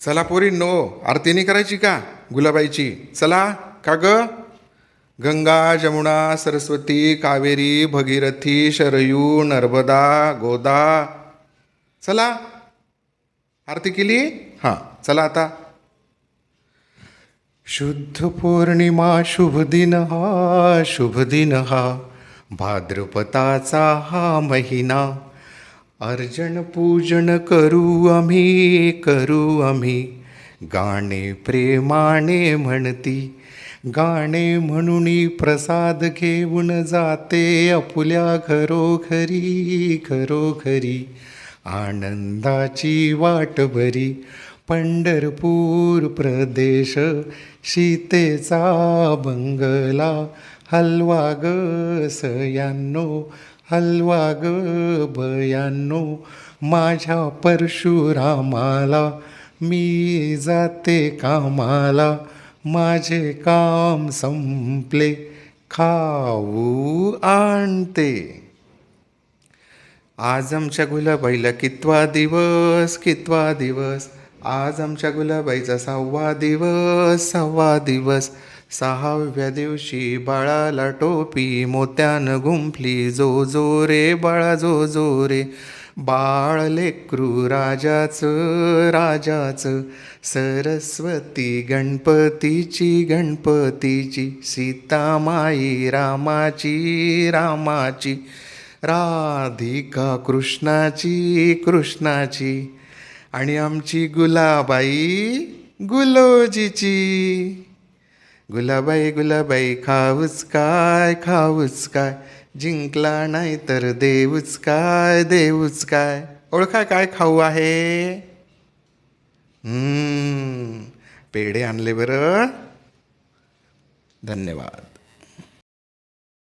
चला पोरी नो. आरती नाही करायची का? गुलाबाईची. चला. का ग? गंगा जमुना सरस्वती कावेरी भगीरथी शरयू नर्मदा गोदा. चला. आरती केली? हां. चला आता. शुद्ध पौर्णिमा शुभ दिन हा शुभ दिन हा. भाद्रपदाचा हा महिना. अर्जन पूजन करू आम्ही करू आम्ही. गाणे प्रेमाने म्हणती गाणे म्हणून प्रसाद घेऊन जाते आपुल्या घरोघरी घरोघरी. आनंदाची वाट भरी पंढरपूर प्रदेश सीतेचा बंगला हलवा ग सयांनो हलवा ग बयांनो माझ्या परशुरामाला मी जाते कामाला. माझे काम संपले खाऊ आणते. आज आमच्या गुलाबाईला कितवा दिवस कितवा दिवस? आज आमच्या गुलाबाईचा सहावा दिवस सहावा दिवस. सहाव्या दिवशी बाळाला टोपी मोत्यान गुंफली जो जो रे बाळा जो जो रे बाळ लेकरू राजाचं राजाचं. सरस्वती गणपतीची गणपतीची सीतामाई रामाची रामाची. राधिका कृष्णाची कृष्णाची. आणि आमची गुलाबाई गुलोजीची. गुलाबाई गुलाबाई खाऊच काय खाऊच काय. जिंकला नाही तर देऊच काय देऊच काय. ओळखा काय खाऊ आहे? पेढे आणले बरं. धन्यवाद.